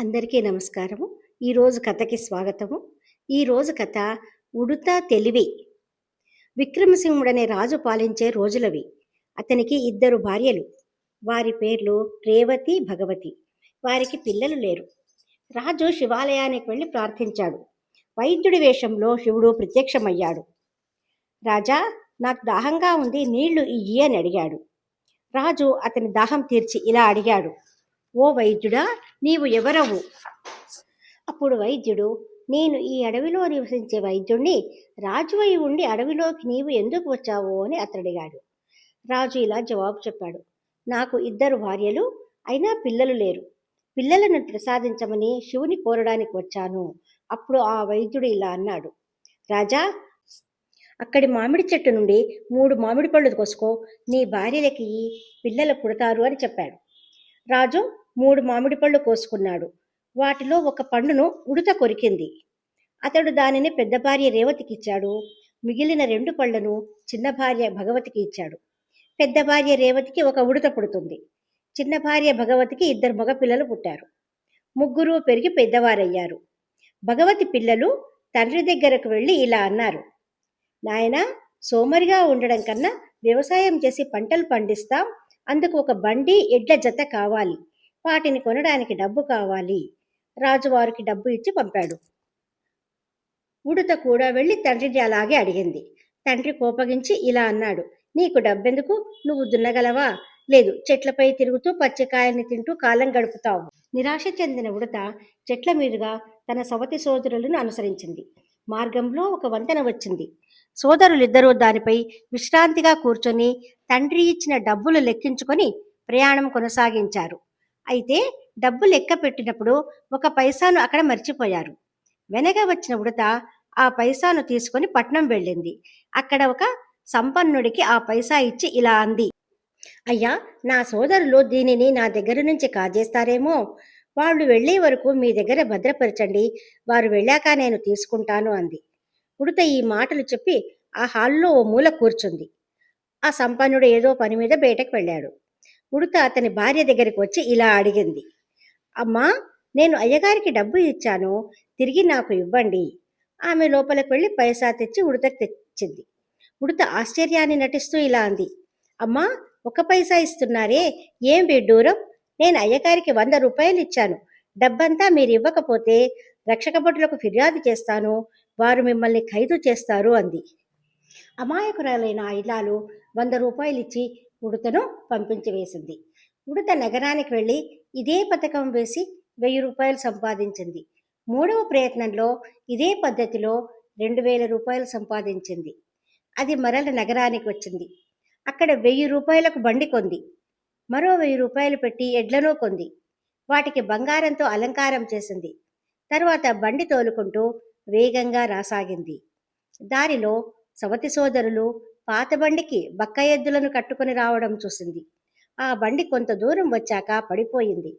అందరికీ నమస్కారము. ఈరోజు కథకి స్వాగతము. ఈరోజు కథ ఉడుత తెలివి. విక్రమసింహుడనే రాజు పాలించే రోజులవి. అతనికి ఇద్దరు భార్యలు. వారి పేర్లు రేవతి భగవతి. వారికి పిల్లలు లేరు. రాజు శివాలయానికి వెళ్ళి ప్రార్థించాడు. వైద్యుడి వేషంలో శివుడు ప్రత్యక్షమయ్యాడు. రాజా నాకు దాహంగా ఉంది నీళ్ళు ఇయ్యి అని అడిగాడు. రాజు అతని దాహం తీర్చి ఇలా అడిగాడు. ఓ వైద్యుడా నీవు ఎవరవు? అప్పుడు వైద్యుడు నేను ఈ అడవిలో నివసించే వైద్యుణ్ణి రాజువై ఉండి అడవిలోకి నీవు ఎందుకు వచ్చావు? అని అతడిగాడు రాజు ఇలా జవాబు చెప్పాడు. నాకు ఇద్దరు భార్యలు అయినా పిల్లలు లేరు. పిల్లలను ప్రసాదించమని శివుని కోరడానికి వచ్చాను. అప్పుడు ఆ వైద్యుడు ఇలా అన్నాడు. రాజా అక్కడి మామిడి చెట్టు నుండి మూడు మామిడి పళ్ళు కోసుకో. నీ భార్యలకి పిల్లలు పుడతారు అని చెప్పాడు. రాజు మూడు మామిడి పళ్ళు కోసుకున్నాడు. వాటిలో ఒక పండును ఉడత కొరికింది. అతడు దానిని పెద్ద భార్య రేవతికి ఇచ్చాడు. మిగిలిన రెండు పళ్ళను చిన్న భార్య భగవతికి ఇచ్చాడు. పెద్ద భార్య రేవతికి ఒక ఉడత పుడుతుంది. చిన్న భార్య భగవతికి ఇద్దరు మగపిల్లలు పుట్టారు. ముగ్గురు పెరిగి పెద్దవారయ్యారు. భగవతి పిల్లలు తండ్రి దగ్గరకు వెళ్ళి ఇలా అన్నారు. నాయనా సోమరిగా ఉండడం కన్నా వ్యవసాయం చేసి పంటలు పండిస్తాం. అందుకు ఒక బండి ఎడ్ల జత కావాలి. వాటిని కొనడానికి డబ్బు కావాలి. రాజువారికి డబ్బు ఇచ్చి పంపాడు. ఉడత కూడా వెళ్ళి తండ్రిని అలాగే అడిగింది. తండ్రి కోపగించి ఇలా అన్నాడు. నీకు డబ్బెందుకు? నువ్వు దున్నగలవా? లేదు చెట్లపై తిరుగుతూ పచ్చికాయల్ని తింటూ కాలం గడుపుతావు. నిరాశ చెందిన ఉడత చెట్ల మీదుగా తన సవతి సోదరులను అనుసరించింది. మార్గంలో ఒక వంతెన వచ్చింది. సోదరులిద్దరూ దానిపై విశ్రాంతిగా కూర్చొని తండ్రి ఇచ్చిన డబ్బులు లెక్కించుకొని ప్రయాణం కొనసాగించారు. అయితే డబ్బు లెక్క పెట్టినప్పుడు ఒక పైసాను అక్కడ మర్చిపోయారు. వెనక వచ్చిన ఉడత ఆ పైసాను తీసుకొని పట్నం వెళ్ళింది. అక్కడ ఒక సంపన్నుడికి ఆ పైసా ఇచ్చి ఇలా అంది. అయ్యా నా సోదరులు దీనిని నా దగ్గర నుంచి కాజేస్తారేమో? వాళ్ళు వెళ్ళే వరకు మీ దగ్గర భద్రపరచండి. వారు వెళ్ళాక నేను తీసుకుంటాను అంది. ఉడత ఈ మాటలు చెప్పి ఆ హాల్లో ఓ మూల కూర్చుంది. ఆ సంపన్నుడు ఏదో పని మీద బయటకు వెళ్ళాడు. ఉడత అతని భార్య దగ్గరికి వచ్చి ఇలా అడిగింది. అమ్మా నేను అయ్యగారికి డబ్బు ఇచ్చాను తిరిగి నాకు ఇవ్వండి ఆమె లోపలికి వెళ్ళి పైసా తెచ్చి ఉడతకు తెచ్చింది. ఉడత ఆశ్చర్యాన్ని నటిస్తూ ఇలా అంది. అమ్మా ఒక పైసా ఇస్తున్నారే? ఏం విడ్డూరం నేను అయ్యగారికి వంద రూపాయలు ఇచ్చాను. డబ్బంతా మీరు ఇవ్వకపోతే రక్షక భటులకు ఫిర్యాదు చేస్తాను. వారు మిమ్మల్ని ఖైదు చేస్తారు అంది. అమాయకురాలైన ఇలాలు వంద రూపాయలు ఇచ్చి ఉడతను పంపించి వేసింది ఉడత నగరానికి వెళ్ళి ఇదే పథకం వేసి వెయ్యి రూపాయలు సంపాదించింది. మూడవ ప్రయత్నంలో ఇదే పద్ధతిలో రెండు వేల రూపాయలు సంపాదించింది. అది మరల నగరానికి వచ్చింది. అక్కడ వెయ్యి రూపాయలకు బండి కొంది. మరో వెయ్యి రూపాయలు పెట్టి ఎడ్లను కొంది. వాటికి బంగారంతో అలంకారం చేసింది. తర్వాత బండి తోలుకుంటూ వేగంగా రాసాగింది. దారిలో సవతి సోదరులు పాత బండికి బక్క ఎద్దులను కట్టుకుని రావడం చూసింది. ఆ బండి కొంత దూరం వచ్చాక పడిపోయింది.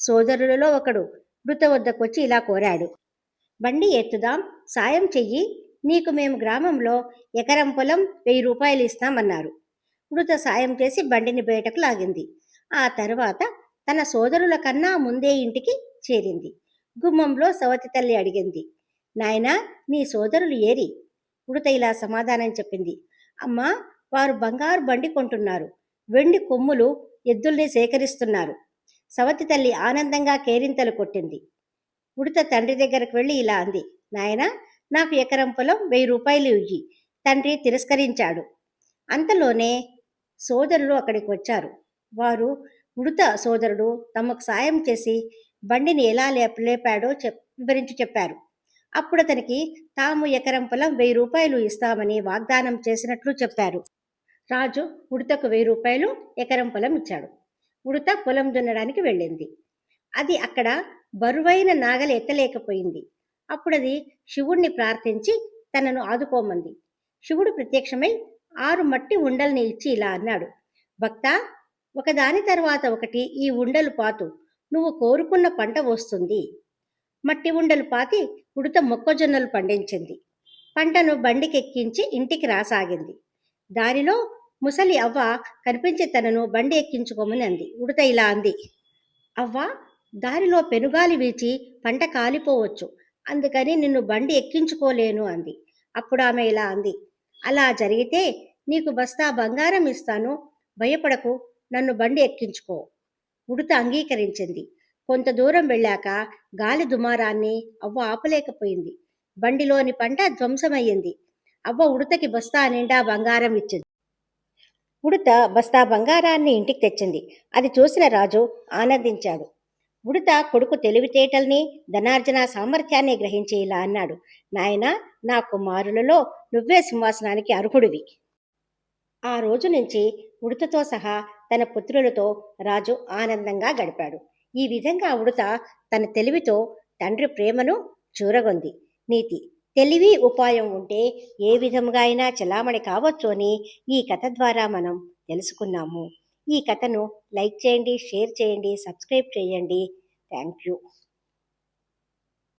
సోదరులలో ఒకడు మృత వద్దకొచ్చి ఇలా కోరాడు. బండి ఎత్తుదాం సాయం చెయ్యి నీకు మేము గ్రామంలో ఎకరం పొలం వెయ్యి రూపాయలు ఇస్తామన్నారు మృత సాయం చేసి బండిని బయటకు లాగింది. ఆ తర్వాత తన సోదరుల కన్నా ముందే ఇంటికి చేరింది. గుమ్మంలో సవతి తల్లి అడిగింది నాయనా నీ సోదరులు ఏరి ఉడత ఇలా సమాధానం చెప్పింది అమ్మా వారు బంగారు బండి కొంటున్నారు. వెండి కొమ్ములు ఎద్దుల్ని సేకరిస్తున్నారు. సవతి తల్లి ఆనందంగా కేరింతలు కొట్టింది. ఉడత తండ్రి దగ్గరకు వెళ్ళి ఇలా అంది నాయన నాకు ఎకరం పొలం వెయ్యి రూపాయలు ఇయ్యి. తండ్రి తిరస్కరించాడు. అంతలోనే సోదరులు అక్కడికి వచ్చారు. వారు ఉడత సోదరుడు తమకు సాయం చేసి బండిని ఎలా లేప లేపాడో చెప్ వివరించి చెప్పారు. అప్పుడు అతనికి తాము ఎకరం పొలం వెయ్యి రూపాయలు ఇస్తామని వాగ్దానం చేసినట్లు చెప్పారు. రాజు ఉడతకు వెయ్యి రూపాయలు ఎకరం పొలం ఇచ్చాడు. ఉడత పొలం దున్నడానికి వెళ్ళింది. అది అక్కడ బరువైన నాగలి ఎత్తలేకపోయింది. అప్పుడు అది శివుణ్ణి ప్రార్థించి తనను ఆదుకోమంది. శివుడు ప్రత్యక్షమై ఆరు మట్టి ఉండల్ని ఇచ్చి ఇలా అన్నాడు. భక్త ఒకదాని తర్వాత ఒకటి ఈ ఉండలు పాతు. నువ్వు కోరుకున్న పంట వస్తుంది. మట్టి ఉండలు పాతి ఉడత మొక్కజొన్నలు పండించింది. పంటను బండికెక్కించి ఇంటికి రాసాగింది. దారిలో ముసలి అవ్వ కనిపించి తనను బండి ఎక్కించుకోమని అంది. ఉడత ఇలా అంది అవ్వ దారిలో పెనుగాలి వీచి పంట కాలిపోవచ్చు. అందుకని నిన్ను బండి ఎక్కించుకోలేను అంది. అప్పుడు ఆమె ఇలా అంది అలా జరిగితే నీకు బస్తా బంగారం ఇస్తాను. భయపడకు నన్ను బండి ఎక్కించుకో ఉడత అంగీకరించింది. కొంత దూరం వెళ్ళాక గాలి దుమారాన్ని అవ్వ ఆపలేకపోయింది. బండిలోని పంట ధ్వంసమయ్యింది. అవ్వ ఉడతకి బస్తా నిండా బంగారం ఇచ్చింది. ఉడత బస్తా బంగారాన్ని ఇంటికి తెచ్చింది. అది చూసిన రాజు ఆనందించాడు. ఉడత కొడుకు తెలివితేటల్ని ధనార్జన సామర్థ్యాన్ని గ్రహించి ఇలా అన్నాడు. నాయనా నా కుమారులలో నువ్వే సింహాసనానికి అర్హుడివి. ఆ రోజు నుంచి ఉడతతో సహా తన పుత్రులతో రాజు ఆనందంగా గడిపాడు. ఈ విధంగా ఉడత తన తెలివితో తండ్రి ప్రేమను చూరగొంది. నీతి తెలివి ఉపాయం ఉంటే ఏ విధంగా అయినా చలామణి కావచ్చు అని ఈ కథ ద్వారా మనం తెలుసుకున్నాము. ఈ కథను లైక్ చేయండి షేర్ చేయండి సబ్స్క్రైబ్ చేయండి. Thank you.